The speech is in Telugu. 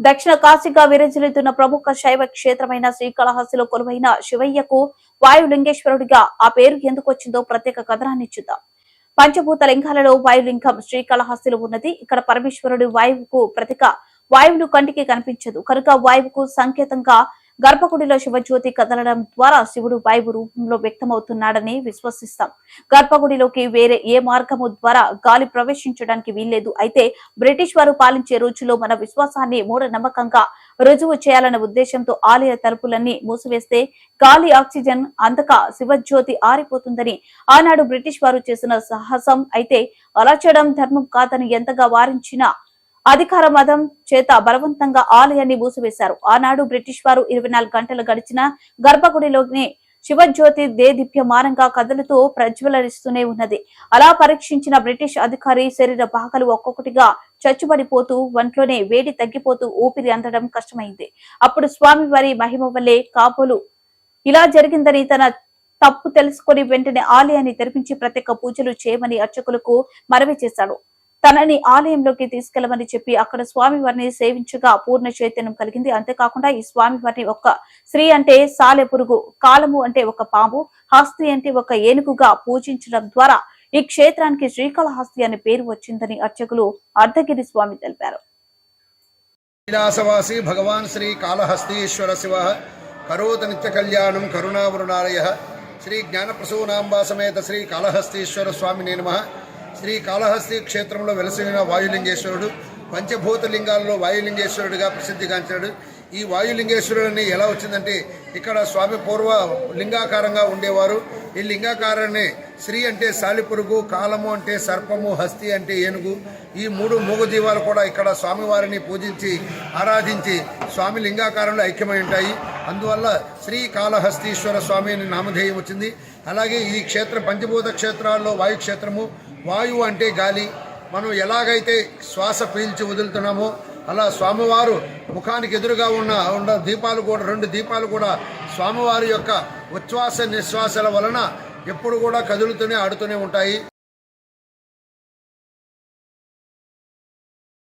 దక్షిణ కాశీగా విరజిల్లుతున్న ప్రముఖ శైవ క్షేత్రమైన శ్రీకాళహస్తిలో కొలువైన శివయ్యకు వాయులింగేశ్వరుడిగా ఆ పేరు ఎందుకు వచ్చిందో ప్రత్యేక కథనాన్ని చూద్దాం పంచభూత లింగాలలో వాయులింగం శ్రీకాళహస్తిలో ఉన్నది. ఇక్కడ పరమేశ్వరుడు వాయువుకు ప్రతిక వాయువును కంటికి కనిపించదు. కనుక వాయువుకు సంకేతంగా గర్భగుడిలో శివజ్యోతి కదలడం ద్వారా శివుడు వాయువు రూపంలో వ్యక్తమవుతున్నాడని విశ్వసిస్తాం. గర్భగుడిలోకి వేరే ఏ మార్గము ద్వారా గాలి ప్రవేశించడానికి వీల్లేదు. అయితే బ్రిటిష్ వారు పాలించే రోజుల్లో మన విశ్వాసాన్ని మూఢనమ్మకంగా రుజువు చేయాలన్న ఉద్దేశంతో ఆలయ తలుపులన్నీ మూసివేస్తే గాలి ఆక్సిజన్ అందక శివజ్యోతి ఆరిపోతుందని ఆనాడు బ్రిటిష్ వారు చేసిన సాహసం. అయితే అలా చేయడం ధర్మం కాదని ఎంతగా వారించినా అధికార మతం చేత బలవంతంగా ఆలయాన్ని మూసివేశారు. ఆనాడు బ్రిటిష్ వారు ఇరవై నాలుగు గంటలు గడిచిన గర్భగుడిలోనే శివజ్యోతి దేదీప్యమానంగా కదులుతూ ప్రజ్వలరిస్తూనే ఉన్నది. అలా పరీక్షించిన బ్రిటిష్ అధికారి శరీర భాగాలు ఒక్కొక్కటిగా చచ్చుబడిపోతూ వంట్లోనే వేడి తగ్గిపోతూ ఊపిరి అందడం కష్టమైంది. అప్పుడు స్వామివారి మహిమ వల్లే కాపులు ఇలా జరిగిందని తన తప్పు తెలుసుకొని వెంటనే ఆలయాన్ని తెరిపించి ప్రత్యేక పూజలు చేయమని అర్చకులకు మనవి చేశాడు. తనని ఆలయంలోకి తీసుకెళ్ళమని చెప్పి అక్కడ స్వామివారిని సేవించగా పూర్ణ చైతన్యం కలిగింది. అంతేకాకుండా ఈ స్వామివారిని ఒక స్త్రీ అంటే సాలె పురుగు కాలము అంటే ఒక పాము హస్తి అంటే ఒక ఏనుగుగా పూజించడం ద్వారా ఈ క్షేత్రానికి శ్రీకాళహస్తి అనే పేరు వచ్చిందని అర్చకులు అర్ధగిరి స్వామి తెలిపారు. కైలాసవాసి భగవాన్ శ్రీ కాళహస్తీశ్వర శివ. కరోత నిత్య కళ్యాణం కరుణావరుణాలయ. శ్రీ జ్ఞానప్రసూనాంబా సమేత శ్రీ కాళహస్తీశ్వర స్వామి నమ. శ్రీ కాళహస్తి క్షేత్రంలో వెలసిన వాయులింగేశ్వరుడు పంచభూత లింగాల్లో వాయులింగేశ్వరుడిగా ప్రసిద్ధిగాంచాడు ఈ వాయులింగేశ్వరుడిని ఎలా వచ్చిందంటే ఇక్కడ స్వామి పూర్వ లింగాకారంగా ఉండేవారు. ఈ లింగాకారాన్ని శ్రీ అంటే సాలిపురుగు కాలము అంటే సర్పము హస్తి అంటే ఏనుగు. ఈ మూడు మూగజీవాలు కూడా ఇక్కడ స్వామివారిని పూజించి ఆరాధించి స్వామి లింగాకారంలో ఐక్యమై ఉంటాయి. అందువల్ల శ్రీ కాళహస్తీశ్వర స్వామి అని నామధేయం వచ్చింది. అలాగే ఈ క్షేత్రం పంచభూత క్షేత్రాల్లో వాయు క్షేత్రము వాయువు అంటే గాలి. మనం ఎలాగైతే శ్వాస పీల్చి వదులుతున్నామో అలా స్వామివారు ముఖానికి ఎదురుగా ఉన్న ఉన్న దీపాలు కూడా రెండు దీపాలు కూడా స్వామివారి యొక్క ఉచ్ఛ్వాస నిశ్వాసాల వలన ఎప్పుడు కూడా కదులుతూనే ఆడుతూనే ఉంటాయి.